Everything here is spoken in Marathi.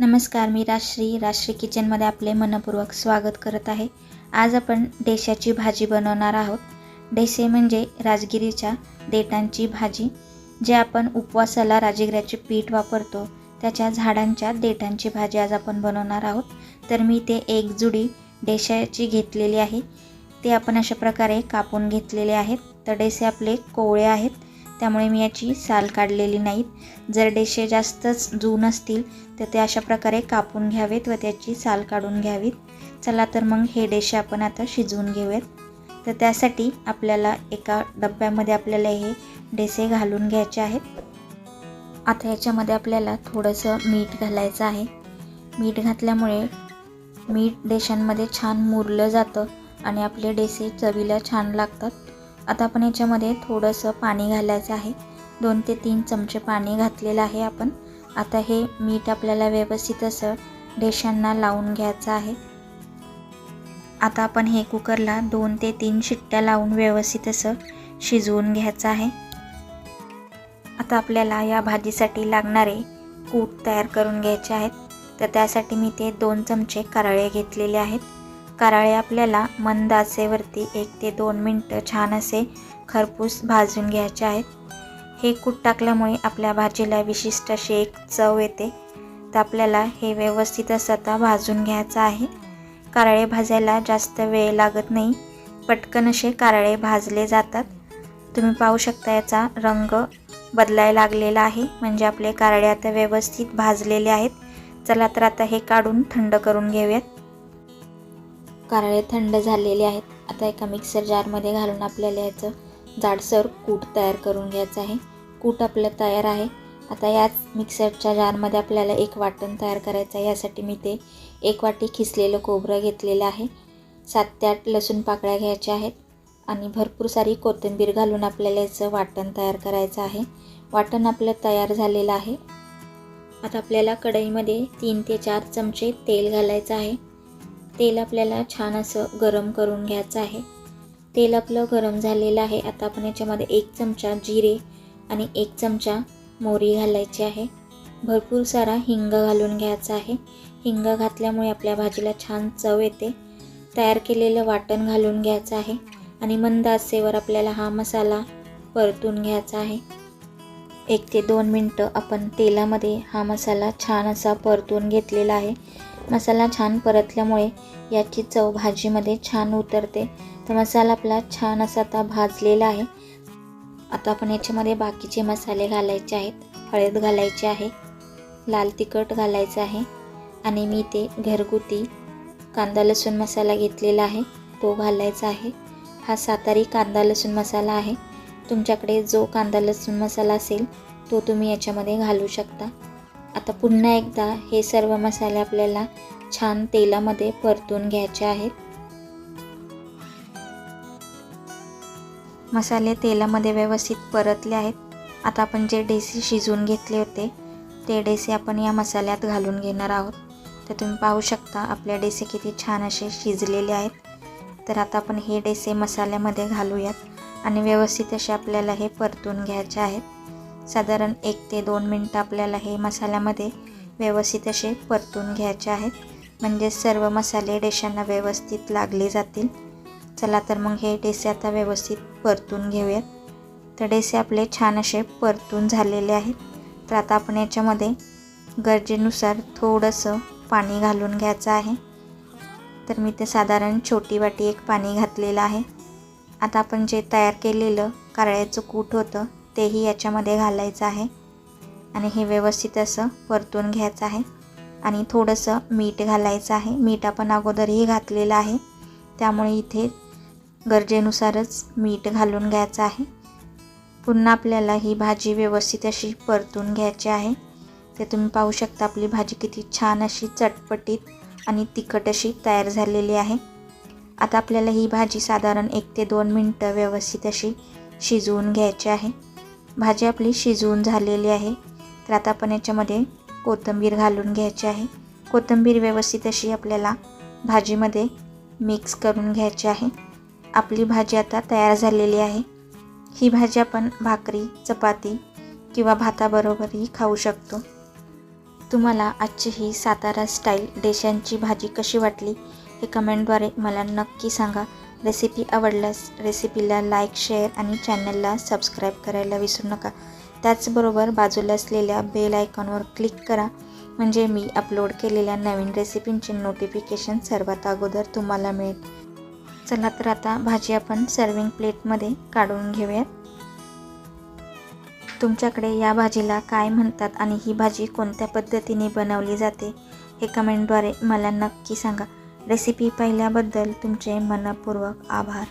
नमस्कार मी राश्री राश्री किचनमध्ये आपले मनपूर्वक स्वागत करत आहे. आज आपण देशाची भाजी बनवणार आहोत. डेसे म्हणजे राजगिरीच्या देठांची भाजी जे आपण उपवासाला राजगिऱ्याचे पीठ वापरतो. त्याच्या झाडांच्या देठांची भाजी आज आपण बनवणार आहोत. तर मी ते एक जुडी डेशाची घेतलेली आहे. ते आपण अशा प्रकारे कापून घेतलेले आहेत. तर डेसे आपले कोवळे आहेत. त्यामुळे मी याची साल काढलेली नाहीत. जर डेशे जास्तच जून असतील तर ते अशा प्रकारे कापून घ्यावेत व त्याची साल काढून घ्यावीत. चला तर मग हे डेशे आपण आता शिजवून घेऊयात. तर त्यासाठी आपल्याला एका डब्यामध्ये आपल्याला हे डेसे घालून घ्यायचे आहेत. आता याच्यामध्ये आपल्याला थोडंसं मीठ घालायचं आहे. मीठ घातल्यामुळे मीठ डेशांमध्ये छान मुरलं जातं आणि आपले डेसे चवीला छान लागतात. आता आपण याच्यामध्ये थोडंसं पाणी घालायचं आहे. दोन ते तीन चमचे पाणी घातलेलं आहे आपण. आता हे मीठ आपल्याला व्यवस्थित असं डेशांना लावून घ्यायचं आहे. आता आपण हे कुकरला दोन ते तीन शिट्ट्या लावून व्यवस्थित असं शिजवून घ्यायचं आहे. आता आपल्याला या भाजीसाठी लागणारे कूट तयार करून घ्यायचे आहेत. तर त्यासाठी मी ते दोन चमचे कारळे घेतलेले आहेत. कारळे आपल्याला मंद आचेवरती एक ते दोन मिनटं छान असे खरपूस भाजून घ्यायचे आहेत. हे कूट टाकल्यामुळे आपल्या भाजीला विशिष्ट अशी एक चव येते. तर आपल्याला हे व्यवस्थित असं आता भाजून घ्यायचं आहे. कारळे भाजायला जास्त वेळ लागत नाही. पटकन असे कारळे भाजले जातात. तुम्ही पाहू शकता याचा रंग बदलायला लागलेला आहे. म्हणजे आपले कारळे आता व्यवस्थित भाजलेले आहेत. चला तर आता हे काढून थंड करून घेऊयात. कारळे थंड झालेले आहेत. आता एका मिक्सर जारमध्ये घालून आपल्याला याचं जाडसर कूट तयार करून घ्यायचं आहे. कूट आपलं तयार आहे. आता याच मिक्सरच्या जारमध्ये आपल्याला एक वाटण तयार करायचं आहे. यासाठी मी ते एक वाटी खिसलेलं खोबरं घेतलेलं आहे. सात ते आठ लसूण पाकळ्या घ्यायच्या आहेत. आणि भरपूर सारी कोथिंबीर घालून आपल्याला याचं वाटण तयार करायचं आहे. वाटण आपलं तयार झालेलं आहे. आता आपल्याला कढईमध्ये तीन ते चार चमचे तेल घालायचं आहे. तेल आपल्याला छान असं गरम करून घ्यायचं आहे. तेल आपलं गरम झालेलं आहे. आता आपण याच्यामध्ये एक चमचा जिरे आणि एक चमचा मोहरी घालायची आहे. भरपूर सारा हिंग घालून घ्यायचा आहे. हिंग घातल्यामुळे आपल्या भाजीला छान चव येते. तयार केलेलं वाटण घालून घ्यायचं आहे. आणि मंद आचेवर आपल्याला हा मसाला परतून घ्यायचा आहे. एक ते दोन मिनटं आपण तेलामध्ये हा मसाला छान असा परतून घेतलेला आहे. मसाला छान परतल्यामुळे याची चव भाजीमध्ये छान उतरते. तर मसाला आपला छान असा आता भाजलेला आहे. आता आपण याच्यामध्ये बाकीचे मसाले घालायचे आहेत. हळद घालायची आहे. लाल तिखट घालायचं आहे. आणि मी ते घरगुती कांदा लसूण मसाला घेतलेला आहे. तो घालायचा आहे. हा सातारी कांदा लसूण मसाला आहे. तुमच्याकडे जो कांदा लसूण मसाला असेल तो तुम्ही याच्यामध्ये घालू शकता. आता पुन्हा एकदा हे सर्व मसाले आपल्याला छान तेलामध्ये परतून घ्यायचे आहेत. मसाले तेलामध्ये व्यवस्थित परतले आहेत. आता आपण जे डेसे शिजवून घेतले होते ते डेसे आपण या मसाल्यात घालून घेणार आहोत. तर तुम्ही पाहू शकता आपल्या डेसे किती छान असे शिजलेले आहेत. तर आता आपण हे डेसे मसाल्यामध्ये घालूयात आणि व्यवस्थित असे आपल्याला हे परतून घ्यायचे आहेत. साधारण एक ते दोन मिनटं आपल्याला हे मसाल्यामध्ये व्यवस्थित असे परतून घ्यायचे आहेत. म्हणजे सर्व मसाले डेशांना व्यवस्थित लागले जातील. चला तर मग हे डेसे आता व्यवस्थित परतून घेऊयात. तर डेसे आपले छान असे परतून झालेले आहेत. तर आता आपण याच्यामध्ये गरजेनुसार थोडंसं पाणी घालून घ्यायचं आहे. तर मी ते साधारण छोटी वाटी एक पाणी घातलेलं आहे. आता आपण जे तयार केलेलं कारळ्याचं कूट होतं तेही याच्यामध्ये घालायचं आहे. आणि हे व्यवस्थित असं परतून घ्यायचं आहे. आणि थोडंसं मीठ घालायचं आहे. मीठ आपण अगोदरही घातलेलं आहे. त्यामुळे इथे गरजेनुसारच मीठ घालून घ्यायचं आहे. पुन्हा आपल्याला ही भाजी व्यवस्थित अशी परतून घ्यायची आहे. ते तुम्ही पाहू शकता आपली भाजी किती छान अशी चटपटीत आणि तिखट अशी तयार झालेली आहे. आता आपल्याला ही भाजी साधारण एक ते दोन मिनटं व्यवस्थित अशी शिजवून घ्यायची आहे. भाजी आपली शिजवून झालेली आहे. तर आता आपण याच्यामध्ये कोथिंबीर घालून घ्यायची आहे. कोथिंबीर व्यवस्थित अशी आपल्याला भाजीमध्ये मिक्स करून घ्यायची आहे. आपली भाजी आता तयार झालेली आहे. ही भाजी आपण भाकरी चपाती किंवा भाताबरोबरही खाऊ शकतो. तुम्हाला आजची ही सातारा स्टाईल देशांची भाजी कशी वाटली हे कमेंटद्वारे मला नक्की सांगा. रेसिपी आवडल्यास रेसिपीला लाईक शेअर आणि चॅनलला सबस्क्राईब करायला विसरू नका. त्याचबरोबर बाजूला असलेल्या बेल आयकॉनवर क्लिक करा. म्हणजे मी अपलोड केलेल्या नवीन रेसिपींचे नोटिफिकेशन सर्वात अगोदर तुम्हाला मिळेल. चला तर आता भाजी आपण सर्विंग प्लेटमध्ये काढून घेऊयात. तुमच्याकडे या भाजीला काय म्हणतात आणि ही भाजी कोणत्या पद्धतीने बनवली जाते हे कमेंटद्वारे मला नक्की सांगा. रेसिपी पाहिल्याबद्दल तुमचे मनपूर्वक आभार.